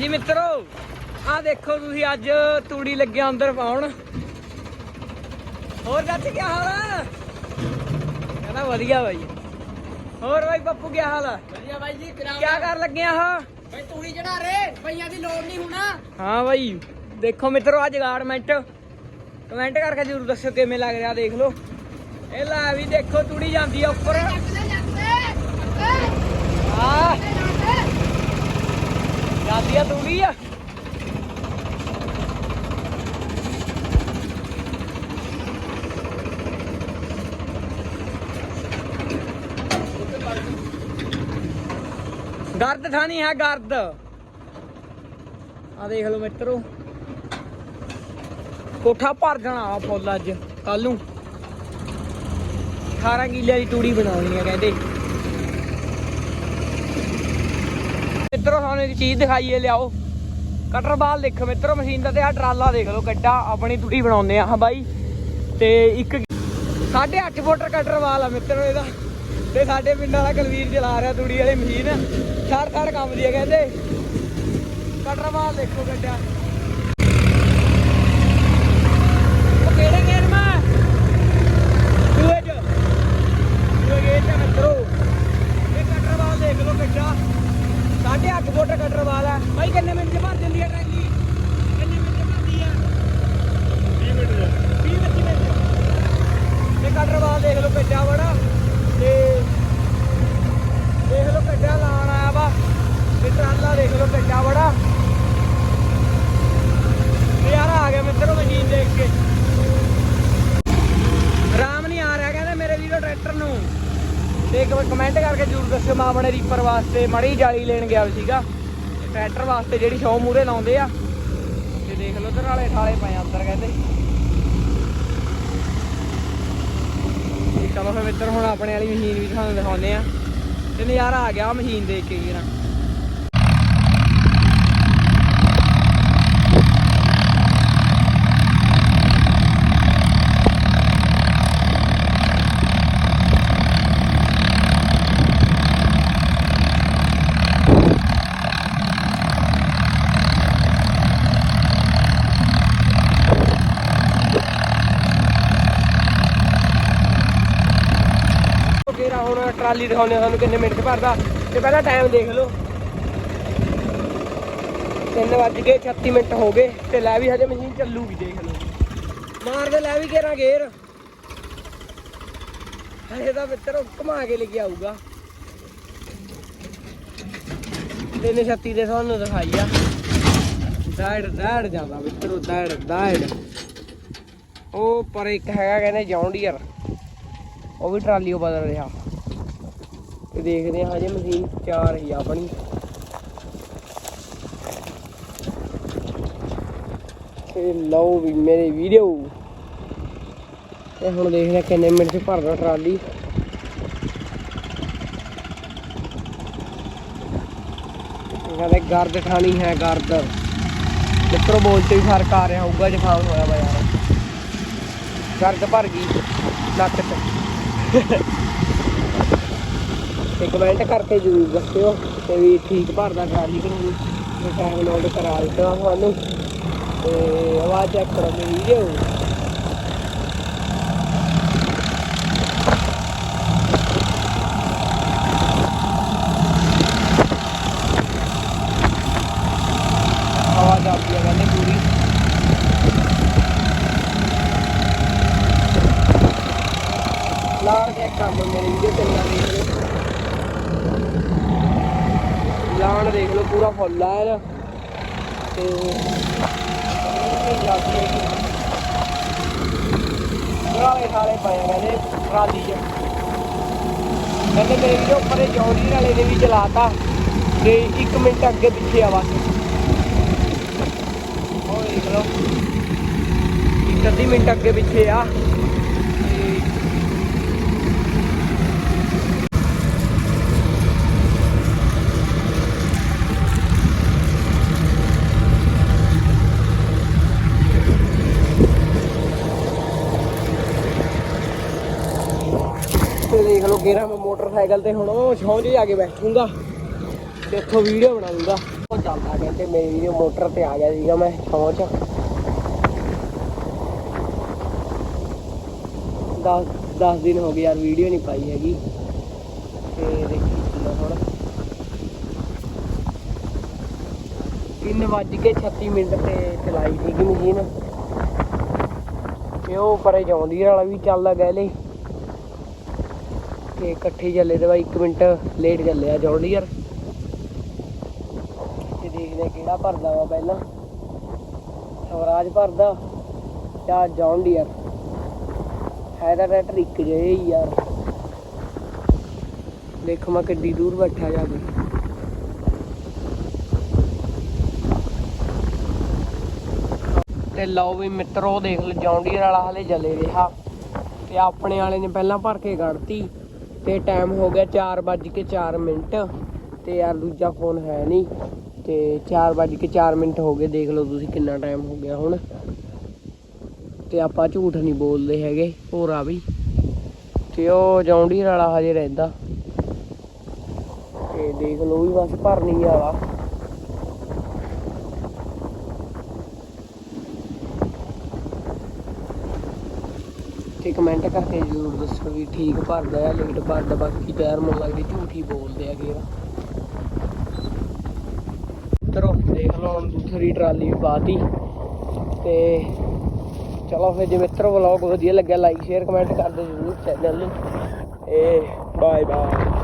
ਜੀ ਮਿੱਤਰੋ ਆ ਦੇਖੋ ਤੁਸੀਂ ਅੱਜ ਤੂੜੀ ਲੱਗਿਆ ਅੰਦਰ ਪਾਉਣ ਹੋਰ ਜੱਜ ਕੀ ਹਾਲ ਆ? ਕਹਿੰਦਾ ਵਧੀਆ ਬਾਈ। ਹੋਰ ਬਾਈ ਪੱਪੂ ਕੀ ਹਾਲ ਆ? ਵਧੀਆ ਬਾਈ ਜੀ ਕੀ ਕਰ ਲੱਗੇ ਆ? ਬਾਈ ਤੂੜੀ ਚੜਾ ਰੇ ਪਈਆਂ ਦੀ ਲੋੜ ਨਹੀਂ ਹੋਣਾ। ਹਾਂ ਬਾਈ ਦੇਖੋ ਮਿੱਤਰੋ ਆ ਜਗਾੜਮੈਂਟ ਕਮੈਂਟ ਕਰਕੇ ਜਰੂਰ ਦੱਸਿਓ ਕਿਵੇਂ ਲੱਗ ਰਿਹਾ ਦੇਖ ਲਓ। ਇਹ ਲੈ ਵੀ ਦੇਖੋ ਤੂੜੀ ਜਾਂਦੀ ਆ ਉੱਪਰ ਆ ਜਾਂਦੀ ਆ ਤੂੜੀ ਆ ਗਰਦ ਥਾਣੀ ਹੈ ਗਰਦ। ਆ ਦੇਖ ਲਓ ਮਿੱਤਰੋ। ਕੋਠਾ ਭਰ ਜਾਣਾ ਆ ਫੁੱਲ ਅੱਜ ਕੱਲ ਨੂੰ। 18 ਕਿੱਲੇ ਦੀ ਤੂੜੀ ਬਣਾਉਣੀ ਆ ਕਹਿੰਦੇ। ਮਿੱਤਰੋ ਤੁਹਾਨੂੰ ਇੱਕ ਚੀਜ਼ ਦਿਖਾਈਏ, ਲਿਆਓ। ਕਟਰ ਬਾਲ ਦੇਖੋ ਮਿੱਤਰੋ, ਮਸ਼ੀਨ ਦਾ ਤੇ ਆ ਟਰਾਲਾ ਦੇਖ ਲਓ ਕੱਡਾ ਆਪਣੀ ਟੂੜੀ ਬਣਾਉਂਦੇ ਆ, ਹਾਂ ਬਾਈ। ਤੇ ਇੱਕ 8.5 ਫੁੱਟ ਕਟਰ ਵਾਲ ਆ ਮਿੱਤਰੋ ਇਹਦਾ। ਤੇ ਸਾਡੇ ਪਿੰਡ ਵਾਲਾ ਕੁਲਵੀਰ ਚਲਾ ਰਿਹਾ ਤੂੜੀ ਵਾਲੀ ਮਸ਼ੀਨ। ਛੜ ਛੜ ਕੰਮ ਦੀ ਆ ਕਹਿੰਦੇ। ਕਟਰ ਬਾਲ ਦੇਖੋ ਕੱਡਾ ਉਹ ਕਿਹੜੇ ਗੇਰ ਮਾ? ਦੂਏ ਚ। ਦੂਏ ਗੇਰ ਚ ਮਿੱਤਰੋ। ਇਹ ਕਟਰ ਵਾਲ ਦੇਖ ਲਓ ਸਾਢੇ ਅੱਠ ਫੁੱਟ ਕਟਰ ਵਾਲ ਹੈ ਭਾਈ ਕਿੰਨੇ ਮਿੰਟ ਚ ਭਰ ਜਾਂਦੀ ਹੈ ਟਰੈਲੀ ਕਿੰਨੇ ਮਿੰਟ ਚ ਭਰਦੀ ਹੈ 20 ਮਿੰਟ ਚ। 20 25 ਮਿੰਟ ਚ। ਇਹ ਕਟਰ ਵਾਲ ਦੇਖ ਲਓ ਬੜਾ ਤੇ ਦੇਖ ਲਓ ਕੱਡਾ ਲਾਣ ਆਇਆ ਵਾ ਤੇ ਟਰਾਲਾ ਦੇਖ ਲਓ ਕੱਡਾ ਬੜਾ ਨਜ਼ਾਰਾ ਆ ਗਿਆ ਮਿੱਤਰੋ ਮਸ਼ੀਨ ਦੇਖ ਕੇ ਆਰਾਮ ਨਹੀਂ ਆ ਰਿਹਾ ਕਹਿੰਦੇ ਮੇਰੇ ਵੀਰੋ ਟਰੈਕਟਰ ਨੂੰ। ਤੇ ਕਮੈਂਟ ਕਰਕੇ ਜਰੂਰ ਦੱਸਿਓ ਮੈਂ ਆਪਣੇ ਰੀਪਰ ਵਾਸਤੇ, ਮੜੀ ਜਾਲੀ ਲੈਣ ਗਿਆ ਸੀਗਾ। ਟਰੈਕਟਰ ਵਾਸਤੇ ਜਿਹੜੀ ਸ਼ੌ ਮੂਰੇ ਲਾਉਂਦੇ ਆ। ਤੇ ਦੇਖ ਲਓ ਉਧਰ ਵਾਲੇ ਠਾਲੇ ਪਏ ਆ ਅੰਦਰ ਕਹਿੰਦੇ। ਚਲੋ ਫਿਰ ਮਿੱਤਰ ਹੁਣ ਆਪਣੇ ਵਾਲੀ ਮਸ਼ੀਨ ਵੀ ਤੁਹਾਨੂੰ ਦਿਖਾਉਂਦੇ ਆ। ਤੇ ਨਜ਼ਾਰਾ ਆ ਗਿਆ ਮਸ਼ੀਨ ਦੇਖ ਕੇ ਵੀਰਾਂ ਫੇਰ ਹੁਣ ਟਰਾਲੀ ਦਿਖਾਉਣੇ ਆ ਤੁਹਾਨੂੰ ਕਿੰਨੇ ਮਿੰਟ ਚ ਭਰਦਾ। ਤੇ ਪਹਿਲਾਂ ਟਾਈਮ ਦੇਖ ਲਓ। 3 ਵੱਜ ਗਏ 36 ਮਿੰਟ ਹੋ ਗਏ, ਤੇ ਲੈ ਵੀ ਹਜੇ ਮਸ਼ੀਨ ਚੱਲੂਗੀ, ਦੇਖ ਲਓ। ਮਾਰ ਦੇ, ਲੈ ਵੀ ਘੇਰਾ ਗੇਰ। ਹਜੇ ਤਾਂ ਮਿੱਤਰੋ ਘੁਮਾ ਕੇ ਲੈ ਕੇ ਆਊਗਾ। ਤਿੰਨ 36 ਦੇ ਤੁਹਾਨੂੰ ਦਿਖਾਈ ਆ। ਦਾੜ ਦਾੜ ਜਾਂਦਾ ਮਿੱਤਰੋ ਦਾੜ ਦਾੜ ਉਹ ਪਰ ਇੱਕ ਹੈਗਾ ਕਹਿੰਦੇ ਜੌਂਡੀਅਰ। ਉਹ ਵੀ ਟਰਾਲੀ ਉਹ ਬਦਲ ਰਿਹਾ। ਤੇ ਦੇਖਦੇ ਹਾਂ ਹਜੇ ਮਸ਼ੀਨ ਚਾਰ ਹੀ ਆਪਣੀ। ਤੇ ਲਓ ਵੀ ਮੇਰੇ ਵੀਡੀਓ ਤੇ ਹੁਣ ਦੇਖਦੇ ਕਿੰਨੇ ਮਿੰਟ ਚ ਭਰਦਾ ਟਰਾਲੀ। ਕਹਿੰਦੇ ਗਰਦ ਠਾਣੀ ਹੈ ਗਰਦ। ਮਿੱਤਰੋ ਬੋਲ ਤੇ ਵੀ ਫ਼ਰਕ ਆ ਰਿਹਾ, ਹੋਊਗਾ ਜ਼ੁਕਾਮ ਹੋਇਆ ਵਾ ਯਾਰ। ਗਰਦ ਭਰ ਗਈ, ਨੱਕ ਤੇ। ਤੇ ਕਮੈਂਟ ਕਰਕੇ ਜਰੂਰ ਦੱਸਿਓ ਤੇ ਵੀ ਠੀਕ ਭਰਦਾ ਟਰਾਲੀ ਕਿ ਨਹੀਂ ਮੈਂ ਟਾਈਮ ਨੋਟ ਕਰਾ ਦਿੱਤਾ ਤੁਹਾਨੂੰ ਤੇ ਆਵਾਜ਼ ਚੈੱਕ ਕਰੋ ਮੇਰੀ ਵੀਡੀਓ ਆਵਾਜ਼ ਆਉਂਦੀ ਹੈ ਕਹਿੰਦੇ ਪੂਰੀ ਲਾਣ ਚੈੱਕ ਕਰ ਲਓ ਮੇਰੀ ਵੀਡੀਓ ਤੇ ਨਾ ਦੇਖ ਲਓ ਲਾਣ ਦੇਖ ਲਓ ਪੂਰਾ ਫੁੱਲ ਆ ਇਹਦਾ। ਤੇ ਨਾਲੇ ਨਾਲੇ ਪਏ ਕਹਿੰਦੇ ਟਰਾਲੀ 'ਚ। ਕਹਿੰਦੇ ਮੇਰੇ ਵੀਡੀਓ ਉੱਪਰ ਜੌਲੀ ਵਾਲੇ ਨੇ ਵੀ ਚਲਾਤਾ ਤੇ 1 ਮਿੰਟ ਅੱਗੇ ਪਿੱਛੇ ਆ ਬਸ। ਉਹ ਦੇਖ ਲਓ ਇੱਕ ਅੱਧੀ ਮਿੰਟ ਅੱਗੇ ਪਿੱਛੇ ਆ। ਦੇਖ ਲਓ ਗੇਰਾ ਮੈਂ ਮੋਟਰਸਾਈਕਲ ਤੇ ਹੁਣ ਉਹ ਛੌਂ 'ਚ ਆ ਕੇ ਬੈਠੂੰਗਾ ਤੇ ਇੱਥੋਂ ਵੀਡੀਓ ਬਣਾ ਲੂੰਗਾ ਉਹ ਚੱਲਦਾ ਕਹਿੰਦੇ ਮੇਰੀ ਵੀਡੀਓ ਮੋਟਰ ਤੇ ਆ ਗਿਆ ਸੀਗਾ ਮੈਂ ਛਾਂ ਚ। 10 10 ਦਿਨ ਹੋ ਗਏ ਯਾਰ ਵੀਡੀਓ ਨਹੀਂ ਪਾਈ ਹੈਗੀ। ਤੇ ਦੇਖੀ ਚਲੋ ਹੁਣ। 3 ਵੱਜ ਕੇ 36 ਮਿੰਟ ਤੇ ਚਲਾਈ ਸੀਗੀ ਮਸ਼ੀਨ। ਤੇ ਉਹ ਪਰੇ ਜਾਉਂਦੀ ਵਾਲਾ ਵੀ ਚੱਲਦਾ ਗੈਲੇ ਤੇ ਇਕੱਠੇ ਚੱਲੇ ਤੇ ਬਾਈ 1 ਮਿੰਟ ਲੇਟ ਚੱਲਿਆ ਜੌਂਡੀਅਰ ਤੇ ਦੇਖਦੇ ਕਿਹੜਾ ਭਰਦਾ ਵਾ ਪਹਿਲਾਂ। ਸਵਰਾਜ ਭਰਦਾ, ਜਾਂ ਜੌਂਡੀਅਰ ਹੈ ਤਾਂ ਟਰੈਕਟਰ ਇੱਕ ਜਿਹਾ ਹੀ ਯਾਰ। ਦੇਖੋ ਮੈਂ ਕਿੱਡੀ ਦੂਰ ਬੈਠਾ ਜਾ ਕੇ। ਤੇ ਲਓ ਵੀ ਮਿੱਤਰੋ, ਦੇਖ ਲਓ ਜੌਂਡੀਅਰ ਵਾਲਾ ਹਲੇ ਜਲੇ ਰਿਹਾ। ਤੇ ਆਪਣੇ ਵਾਲੇ ਨੇ ਪਹਿਲਾਂ ਭਰ ਕੇ ਕੱਢਤੀ। ਤੇ ਟਾਈਮ ਹੋ ਗਿਆ 4:04 ਮਿੰਟ ਤੇ ਯਾਰ ਦੂਜਾ ਫੋਨ ਹੈ ਨਹੀਂ ਤੇ 4:04 ਮਿੰਟ ਹੋ ਗਏ, ਦੇਖ ਲਓ ਤੁਸੀਂ ਕਿੰਨਾ ਟਾਈਮ ਹੋ ਗਿਆ ਹੁਣ। ਤੇ ਆਪਾਂ ਝੂਠ ਨਹੀਂ ਬੋਲਦੇ ਹੈਗੇ, ਹੋਰ ਆ ਵੀ। ਤੇ ਉਹ ਜੌਂਡੀਅਰ ਵਾਲਾ ਹਜੇ ਰਹਿੰਦਾ। ਤੇ ਦੇਖ ਲਓ ਵੀ ਬਸ ਭਰਨੀ ਆ ਵਾ। ਤੇ ਕਮੈਂਟ ਕਰਕੇ ਜ਼ਰੂਰ ਦੱਸੋ ਵੀ ਠੀਕ ਭਰਦਾ ਜਾਂ ਲੇਟ ਭਰਦਾ, ਬਾਕੀ ਤਾਂ ਯਾਰ ਮੈਨੂੰ ਲੱਗਦੀ ਝੂਠ ਬੋਲਦੇ ਹੈਗੇ ਆ। ਚਲੋ, ਦੇਖ ਲਓ ਹੁਣ ਦੂਸਰੀ ਟਰਾਲੀ ਵੀ ਪਾਤੀ। ਤੇ ਚਲੋ ਫਿਰ ਜੇ ਮਿੱਤਰੋ ਵਲੌਗ ਵਧੀਆ ਲੱਗਿਆ ਲਾਈਕ ਸ਼ੇਅਰ ਕਮੈਂਟ ਕਰਦੇ ਜ਼ਰੂਰ ਚੈਨਲ ਨੂੰ। ਇਹ ਬਾਏ ਬਾਏ